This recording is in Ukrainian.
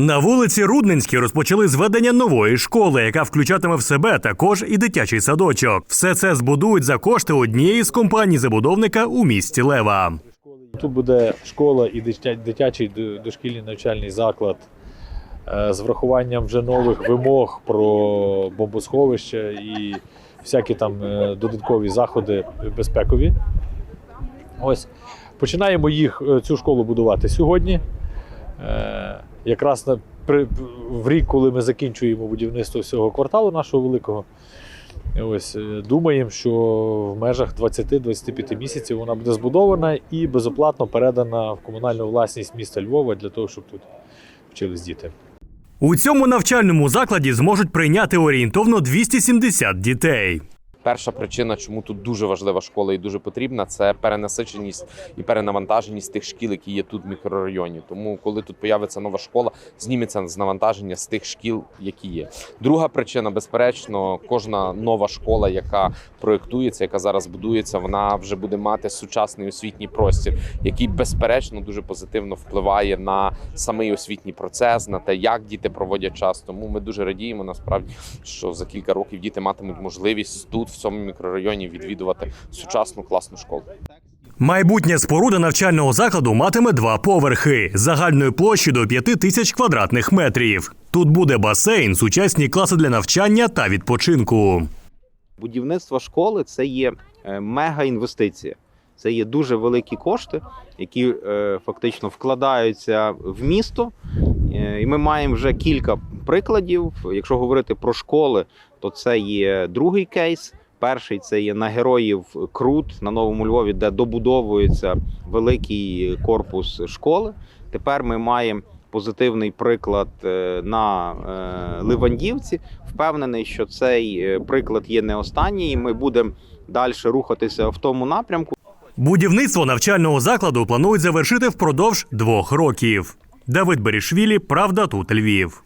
На вулиці Рудненській розпочали зведення нової школи, яка включатиме в себе також і дитячий садочок. Все це збудують за кошти однієї з компаній забудовника у місті Лева. Тут буде школа і дитя- дитячий дошкільний навчальний заклад е, з врахуванням вже нових вимог про бомбосховище і всякі там е, додаткові заходи безпекові. Ось починаємо їх е, цю школу будувати сьогодні. Якраз на, при, в рік, коли ми закінчуємо будівництво всього кварталу нашого великого. Ось е, думаємо, що в межах 20-25 місяців вона буде збудована і безоплатно передана в комунальну власність міста Львова для того, щоб тут вчились діти. У цьому навчальному закладі зможуть прийняти орієнтовно 270 дітей. Перша причина, чому тут дуже важлива школа і дуже потрібна, це перенасиченість і перенавантаженість тих шкіл, які є тут в мікрорайоні. Тому, коли тут появиться нова школа, зніметься з навантаження з тих шкіл, які є. Друга причина, безперечно, кожна нова школа, яка проєктується, яка зараз будується, вона вже буде мати сучасний освітній простір, який безперечно дуже позитивно впливає на самий освітній процес, на те, як діти проводять час. Тому ми дуже радіємо насправді, що за кілька років діти матимуть можливість тут, цьому мікрорайоні, відвідувати сучасну класну школу. Майбутня споруда навчального закладу матиме два поверхи загальною площею до 5 тисяч квадратних метрів. Тут буде басейн, сучасні класи для навчання та відпочинку. Будівництво школи це є е, мега-інвестиція. Це є дуже великі кошти, які е, фактично вкладаються в місто. Е, і ми маємо вже кілька прикладів. Якщо говорити про школи, то це є другий кейс. Перший це є на героїв Крут на Новому Львові, де добудовується великий корпус школи. Тепер ми маємо позитивний приклад е, на е, Ливандівці. Впевнений, що цей е, приклад є не останній. і Ми будемо далі рухатися в тому напрямку. Будівництво навчального закладу планують завершити впродовж двох років. Давид Берішвілі, Правда, тут Львів.